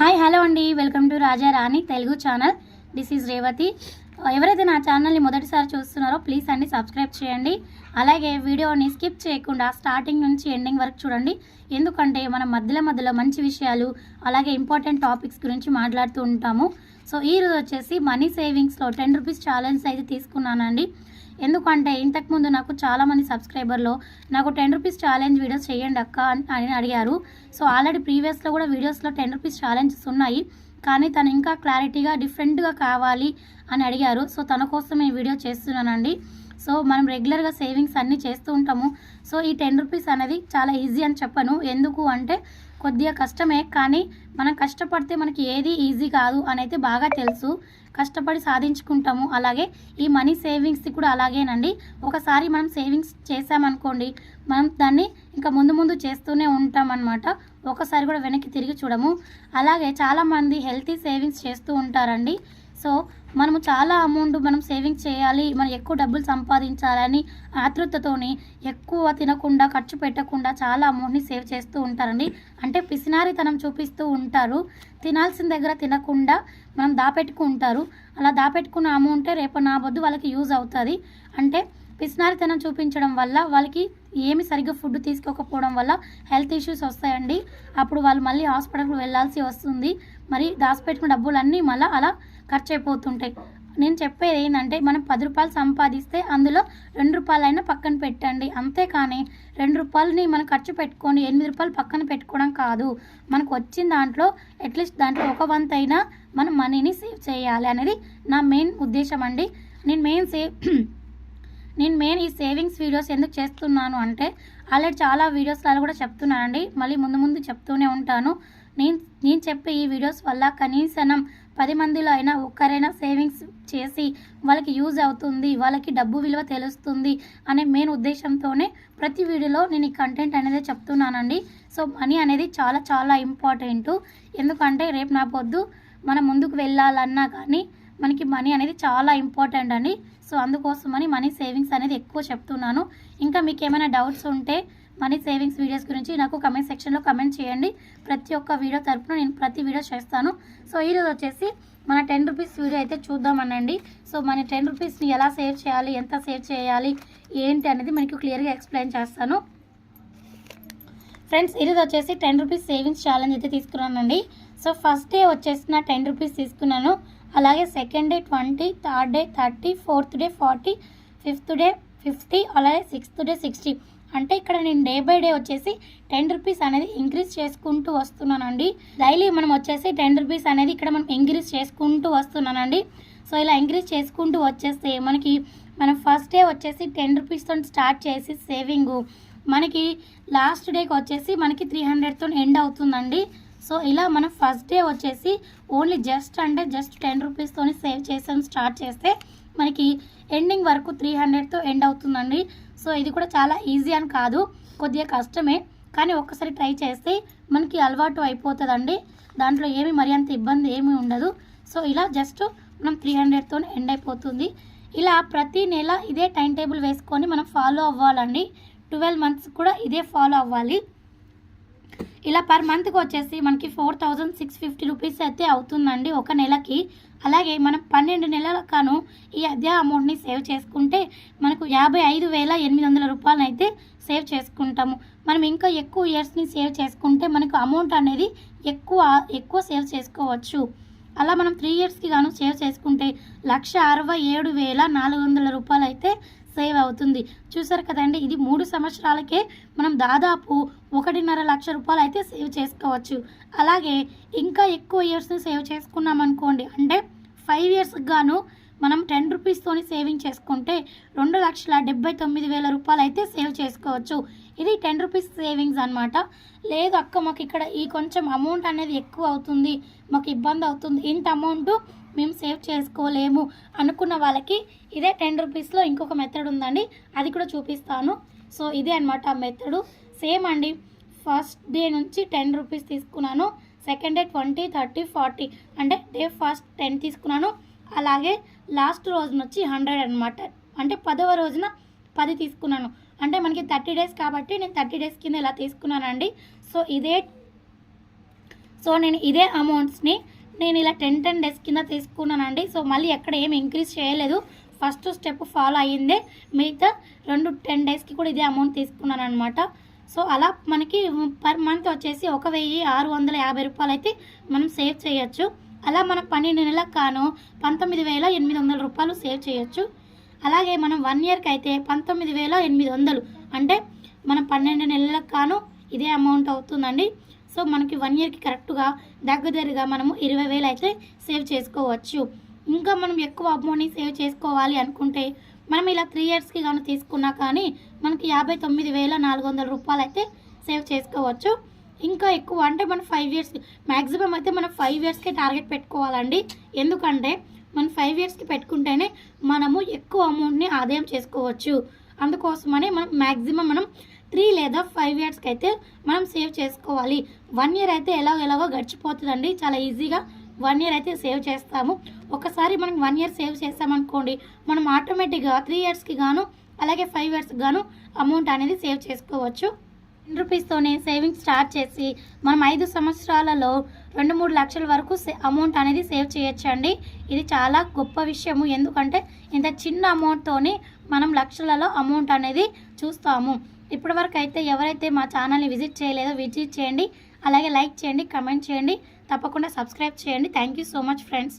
Hi hello అండి. Welcome to Raja Rani Telugu channel. This is Revathi. ఎవరైతే నా ఛానల్ని మొదటిసారి చూస్తున్నారో ప్లీజ్ అండి సబ్స్క్రైబ్ చేయండి. అలాగే వీడియోని స్కిప్ చేయకుండా స్టార్టింగ్ నుంచి ఎండింగ్ వరకు చూడండి. ఎందుకంటే మనం మధ్యలో మధ్యలో మంచి విషయాలు అలాగే ఇంపార్టెంట్ టాపిక్స్ గురించి మాట్లాడుతూ ఉంటాము. సో ఈ రోజు వచ్చేసి మనీ సేవింగ్స్లో టెన్ రూపీస్ ఛాలెంజ్ అయితే తీసుకున్నానండి. ఎందుకంటే ఇంతకుముందు నాకు చాలామంది సబ్స్క్రైబర్లో నాకు టెన్ రూపీస్ ఛాలెంజ్ వీడియోస్ చేయండి అక్క అని అని అడిగారు. సో ఆల్రెడీ ప్రీవియస్లో కూడా వీడియోస్లో టెన్ రూపీస్ ఛాలెంజెస్ ఉన్నాయి. కానీ తను ఇంకా క్లారిటీగా డిఫరెంట్గా కావాలి అని అడిగారు. సో తన కోసం నేను వీడియో చేస్తున్నానండి. సో మనం రెగ్యులర్గా సేవింగ్స్ అన్నీ చేస్తూ ఉంటాము. సో ఈ టెన్ రూపీస్ అనేది చాలా ఈజీ అని చెప్పను. ఎందుకు అంటే కొద్దిగా కష్టమే కానీ మనం కష్టపడితే మనకి ఏది ఈజీ కాదు అని అయితే బాగా తెలుసు. కష్టపడి సాధించుకుంటాము. అలాగే ఈ మనీ సేవింగ్స్ కూడా అలాగేనండి. ఒకసారి మనం సేవింగ్స్ చేసామనుకోండి మనం దాన్ని ఇంకా ముందు ముందు చేస్తూనే ఉంటాం అనమాట ఒకసారి కూడా వెనక్కి తిరిగి చూడము. అలాగే చాలామంది హెల్తీ సేవింగ్స్ చేస్తూ ఉంటారండి. సో మనము చాలా అమౌంట్ మనం సేవింగ్ చేయాలి మనం ఎక్కువ డబ్బులు సంపాదించాలని ఆతృతతోని ఎక్కువ తినకుండా ఖర్చు పెట్టకుండా చాలా అమౌంట్ని సేవ్ చేస్తూ ఉంటారండి. అంటే పిసినారితనం చూపిస్తూ ఉంటారు. తినాల్సిన దగ్గర తినకుండా మనం దాపెట్టుకుంటారు. అలా దాపెట్టుకున్న అమౌంటే రేపు నా బొద్దు వాళ్ళకి యూజ్ అవుతుంది. అంటే పిసినారితనం చూపించడం వల్ల వాళ్ళకి ఏమి సరిగ్గా ఫుడ్ తీసుకోకపోవడం వల్ల హెల్త్ ఇష్యూస్ వస్తాయండి. అప్పుడు వాళ్ళు మళ్ళీ హాస్పిటల్కి వెళ్ళాల్సి వస్తుంది. మరి దాచిపెట్టుకున్న డబ్బులన్నీ మళ్ళీ అలా ఖర్చు అయిపోతుంటాయి నేను చెప్పేది ఏంటంటే మనం పది రూపాయలు సంపాదిస్తే అందులో రెండు రూపాయలైనా పక్కన పెట్టండి. అంతేకాని రెండు రూపాయలని మనం ఖర్చు పెట్టుకొని ఎనిమిది రూపాయలు పక్కన పెట్టుకోవడం కాదు. మనకు వచ్చిన దాంట్లో అట్లీస్ట్ దాంట్లో ఒక వంత అయినా మనం మనీని సేవ్ చేయాలి అనేది నా మెయిన్ ఉద్దేశం అండి నేను మెయిన్ సేవ్ నేను మెయిన్ ఈ సేవింగ్స్ వీడియోస్ ఎందుకు చేస్తున్నాను అంటే ఆల్రెడీ చాలా వీడియోస్లలో కూడా చెప్తున్నానండి మళ్ళీ ముందు ముందు చెప్తూనే ఉంటాను. నేను నేను చెప్పే ఈ వీడియోస్ వల్ల కనీసం పది మందిలో అయినా ఒక్కరైనా సేవింగ్స్ చేసి వాళ్ళకి యూజ్ అవుతుంది వాళ్ళకి డబ్బు విలువ తెలుస్తుంది అనే మెయిన్ ఉద్దేశంతోనే ప్రతి వీడియోలో నేను ఈ కంటెంట్ అనేది చెప్తున్నానండి. సో మనీ అనేది చాలా చాలా ఇంపార్టెంట్ ఎందుకంటే రేపు నా పొద్దు మనం ముందుకు వెళ్ళాలన్నా కానీ మనకి మనీ అనేది చాలా ఇంపార్టెంట్ అండి. సో అందుకోసమని మనీ సేవింగ్స్ అనేది ఎక్కువ చెప్తున్నాను. ఇంకా మీకు ఏమైనా డౌట్స్ ఉంటే మనీ సేవింగ్స్ వీడియోస్ గురించి నాకు కమెంట్ సెక్షన్లో కమెంట్ చేయండి. ప్రతి ఒక్క వీడియో తరపున నేను ప్రతి వీడియో చేస్తాను. సో ఈరోజు వచ్చేసి మన టెన్ రూపీస్ వీడియో అయితే చూద్దామనండి. సో మన టెన్ రూపీస్ని ఎలా సేవ్ చేయాలి? ఎంత సేవ్ చేయాలి? ఏంటి అనేది మనకు క్లియర్గా ఎక్స్ప్లెయిన్ చేస్తాను. ఫ్రెండ్స్ ఈరోజు వచ్చేసి టెన్ రూపీస్ సేవింగ్స్ ఛాలెంజ్ అయితే తీసుకున్నానండి. సో ఫస్ట్ డే వచ్చేసి నా టెన్ రూపీస్ తీసుకున్నాను. అలాగే second day twenty third day thirty fourth day forty fifth day fifty అలాగే సిక్స్త్ డే సిక్స్టీ అంటే ఇక్కడ నేను డే బై డే వచ్చేసి టెన్ రూపీస్ అనేది ఇంక్రీజ్ చేసుకుంటూ వస్తున్నానండి. డైలీ మనం వచ్చేసి టెన్ రూపీస్ అనేది ఇక్కడ మనం ఇంక్రీజ్ చేసుకుంటూ వస్తున్నానండి. సో ఇలా ఇంక్రీజ్ చేసుకుంటూ వచ్చేస్తే మనకి మనం ఫస్ట్ డే వచ్చేసి టెన్ రూపీస్తో స్టార్ట్ చేసి సేవింగ్ మనకి లాస్ట్ డేకి వచ్చేసి మనకి త్రీ హండ్రెడ్తో ఎండ్ అవుతుందండి. సో ఇలా మనం ఫస్ట్ డే వచ్చేసి ఓన్లీ జస్ట్ అంటే జస్ట్ టెన్ రూపీస్తోని సేవ్ చేసాం స్టార్ట్ చేస్తే మనకి ఎండింగ్ వరకు త్రీ హండ్రెడ్తో ఎండ్ అవుతుందండి. సో ఇది కూడా చాలా ఈజీ అని కాదు కొద్దిగా కష్టమే. కానీ ఒక్కసారి ట్రై చేస్తే మనకి అలవాటు అయిపోతుందండి. దాంట్లో ఏమి మరి అంత ఇబ్బంది ఏమీ ఉండదు. సో ఇలా జస్ట్ మనం త్రీ హండ్రెడ్తో ఎండ్ అయిపోతుంది. ఇలా ప్రతి నెల ఇదే టైం టేబుల్ వేసుకొని మనం ఫాలో అవ్వాలండి. ట్వెల్వ్ మంత్స్ కూడా ఇదే ఫాలో అవ్వాలి. ఇలా పర్ మంత్కి వచ్చేసి మనకి four thousand six fifty rupees అయితే అవుతుందండి ఒక నెలకి. అలాగే మనం పన్నెండు నెలలకాను ఈ అదే అమౌంట్ని సేవ్ చేసుకుంటే మనకు యాభై ఐదు వేల ఎనిమిది వందల రూపాయలు అయితే సేవ్ చేసుకుంటాము. మనం ఇంకా ఎక్కువ ఇయర్స్ని సేవ్ చేసుకుంటే మనకు అమౌంట్ అనేది ఎక్కువ ఎక్కువ సేవ్ చేసుకోవచ్చు. అలా మనం త్రీ ఇయర్స్కి గాను సేవ్ చేసుకుంటే లక్ష అరవై ఏడు వేల నాలుగు వందల రూపాయలు అయితే సేవ్ అవుతుంది. చూసారు కదండి ఇది మూడు సంవత్సరాలకే మనం దాదాపు ఒకటిన్నర లక్ష రూపాయలు అయితే సేవ్ చేసుకోవచ్చు. అలాగే ఇంకా ఎక్కువ ఇయర్స్ని సేవ్ చేసుకున్నాం అనుకోండి అంటే ఫైవ్ ఇయర్స్ గాను మనం టెన్ రూపీస్తోని సేవింగ్ చేసుకుంటే రెండు లక్షల డెబ్బై తొమ్మిది వేల రూపాయలు అయితే సేవ్ చేసుకోవచ్చు. ఇది టెన్ రూపీస్ సేవింగ్స్ అనమాట లేదు అక్క మాకు ఇక్కడ ఈ కొంచెం అమౌంట్ అనేది ఎక్కువ అవుతుంది మాకు ఇబ్బంది అవుతుంది. ఇంత అమౌంట్ మేము సేవ్ చేసుకోలేము అనుకున్న వాళ్ళకి ఇదే టెన్ రూపీస్లో ఇంకొక మెథడ్ ఉందండి. అది కూడా చూపిస్తాను. సో ఇదే అనమాట ఆ మెథడు సేమ్ అండి. ఫస్ట్ డే నుంచి టెన్ రూపీస్ తీసుకున్నాను. Second day twenty thirty forty. అంటే డే ఫస్ట్ టెన్ తీసుకున్నాను. అలాగే లాస్ట్ రోజు నుంచి హండ్రెడ్ అనమాట అంటే పదవ రోజున పది తీసుకున్నాను. అంటే మనకి థర్టీ డేస్ కాబట్టి నేను థర్టీ డేస్ కింద ఇలా తీసుకున్నానండి. సో ఇదే సో నేను ఇదే అమౌంట్స్ని నేను ఇలా టెన్ టెన్ డేస్ కింద తీసుకున్నానండి. సో మళ్ళీ ఎక్కడ ఏమి ఇంక్రీజ్ చేయలేదు. ఫస్ట్ స్టెప్ ఫాలో అయ్యిందే. మిగతా రెండు టెన్ డేస్కి కూడా ఇదే అమౌంట్ తీసుకున్నాను అనమాట సో అలా మనకి పర్ మంత్ వచ్చేసి ఒక వెయ్యి ఆరు వందల యాభై రూపాయలు అయితే మనం సేవ్ చేయొచ్చు. అలా మనం పన్నెండు నెలలకు కాను పంతొమ్మిది వేల ఎనిమిది వందల రూపాయలు సేవ్ చేయొచ్చు. అలాగే మనం వన్ ఇయర్కి అయితే పంతొమ్మిది వేల ఎనిమిది వందలు. అంటే మనం పన్నెండు నెలలకు కాను ఇదే అమౌంట్ అవుతుందండి. సో మనకి వన్ ఇయర్కి కరెక్ట్గా దగ్గరగా మనము ఇరవై వేలు అయితే సేవ్ చేసుకోవచ్చు. ఇంకా మనం ఎక్కువ అమౌంట్ని సేవ్ చేసుకోవాలి అనుకుంటే మనం ఇలా త్రీ ఇయర్స్కి కానీ తీసుకున్నా కానీ మనకి యాభై తొమ్మిది వేల నాలుగు వందల రూపాయలు అయితే సేవ్ చేసుకోవచ్చు. ఇంకా ఎక్కువ అంటే మనం ఫైవ్ ఇయర్స్ మ్యాక్సిమం అయితే మనం ఫైవ్ ఇయర్స్కే టార్గెట్ పెట్టుకోవాలండి. ఎందుకంటే మనం ఫైవ్ ఇయర్స్కి పెట్టుకుంటేనే మనము ఎక్కువ అమౌంట్ని ఆదాయం చేసుకోవచ్చు. అందుకోసమని మనం మ్యాక్సిమం మనం త్రీ లేదా ఫైవ్ ఇయర్స్కి అయితే మనం సేవ్ చేసుకోవాలి. వన్ ఇయర్ అయితే ఎలాగో ఎలాగో గడిచిపోతుందండి. చాలా ఈజీగా వన్ ఇయర్ అయితే సేవ్ చేస్తాము. ఒకసారి మనం వన్ ఇయర్ సేవ్ చేస్తామనుకోండి మనం ఆటోమేటిక్గా త్రీ ఇయర్స్కి గాను అలాగే ఫైవ్ ఇయర్స్కి గాను అమౌంట్ అనేది సేవ్ చేసుకోవచ్చు. టెన్ రూపీస్తోనే సేవింగ్స్ స్టార్ట్ చేసి మనం ఐదు సంవత్సరాలలో రెండు మూడు లక్షల వరకు సే అమౌంట్ అనేది సేవ్ చేయొచ్చండి. ఇది చాలా గొప్ప విషయము. ఎందుకంటే ఇంత చిన్న అమౌంట్తోని మనం లక్షలలో అమౌంట్ అనేది చూస్తాము. ఇప్పటివరకు అయితే ఎవరైతే మా ఛానల్ని విజిట్ చేయలేదో విజిట్ చేయండి అలాగే లైక్ చేయండి కమెంట్ చేయండి తప్పకుండా సబ్స్క్రైబ్ చేయండి. Thank you so much friends